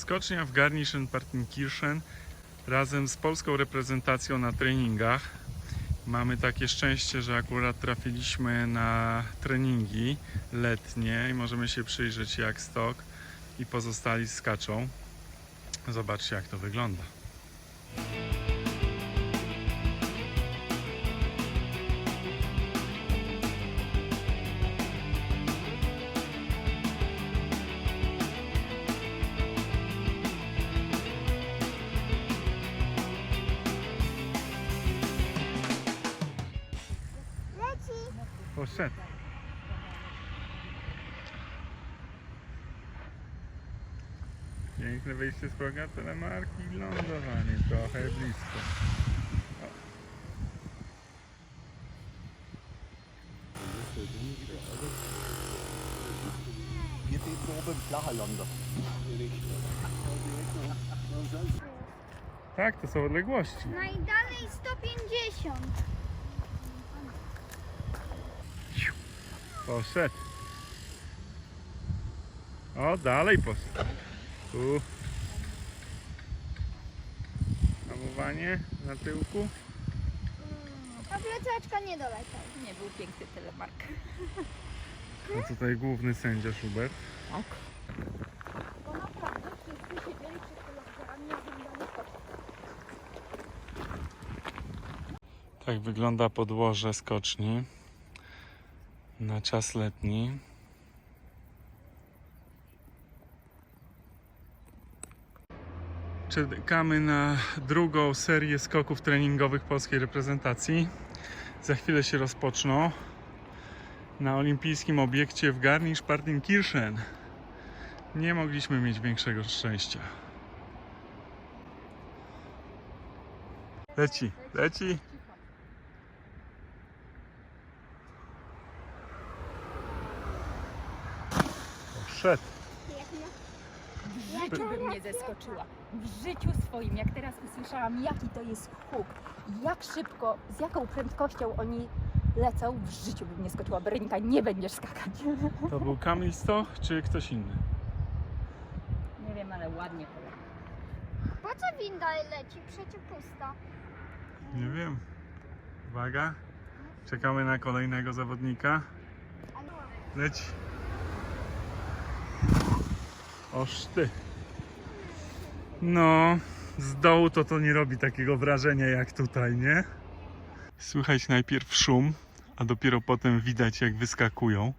Skocznia w Garmisch-Partenkirchen razem z polską reprezentacją na treningach. Mamy takie szczęście, że akurat trafiliśmy na treningi letnie i możemy się przyjrzeć jak stok i pozostali skaczą. Zobaczcie jak to wygląda. Poszedł. Piękne wyjście z proga telemarki lądowanie trochę blisko. Hier so oben flacher Lander. Tak, to są odległości. Najdalej 150. Poszedł. O, dalej poszedł. Tu. Hamowanie na tyłku. A plecaczka nie doleciał. Nie był piękny telemark. A tutaj główny sędzia Schubert. Tak. Bo naprawdę wszyscy siedzieli przed telewizorami i oglądali skocznię. Tak wygląda podłoże skoczni na czas letni. Czekamy na drugą serię skoków treningowych polskiej reprezentacji. Za chwilę się rozpoczną na olimpijskim obiekcie w Garmisch-Partenkirchen. Nie mogliśmy mieć większego szczęścia. Leci, leci. Poszedł. W życiu bym nie zeskoczyła. W życiu swoim, jak teraz usłyszałam, jaki to jest huk, jak szybko, z jaką prędkością oni lecą, w życiu bym nie skoczyła. Berenika, nie będziesz skakać. To był Kamil Stoch czy ktoś inny? Nie wiem, ale ładnie poleciał. Po co winda leci? Przecież pusta. Nie wiem. Uwaga. Czekamy na kolejnego zawodnika. Ale... Oż. No, z dołu to to nie robi takiego wrażenia jak tutaj, nie? Słychać najpierw szum, a dopiero potem widać jak wyskakują.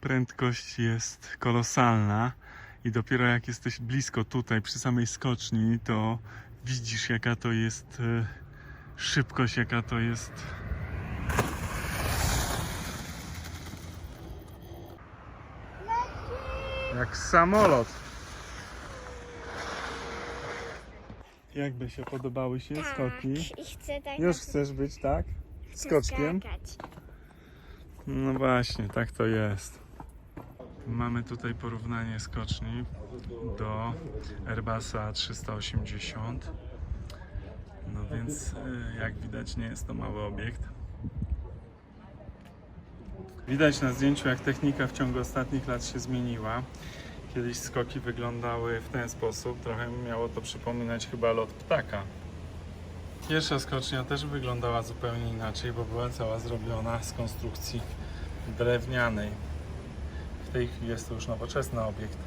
Prędkość jest kolosalna i dopiero jak jesteś blisko tutaj przy samej skoczni, to widzisz jaka to jest e, szybkość, jaka to jest Jak samolot. Jakby się podobały się skoki? I chcę tak Już chcesz być, tak? Skoczkiem? skakać. No właśnie, tak to jest. Mamy tutaj porównanie skoczni do Airbusa 380. No więc y, jak widać nie jest to mały obiekt. Widać na zdjęciu jak technika w ciągu ostatnich lat się zmieniła. Kiedyś skoki wyglądały w ten sposób, trochę miało to przypominać chyba lot ptaka. Pierwsza skocznia też wyglądała zupełnie inaczej, bo była cała zrobiona z konstrukcji drewnianej. W tej chwili jest to już nowoczesny obiekt.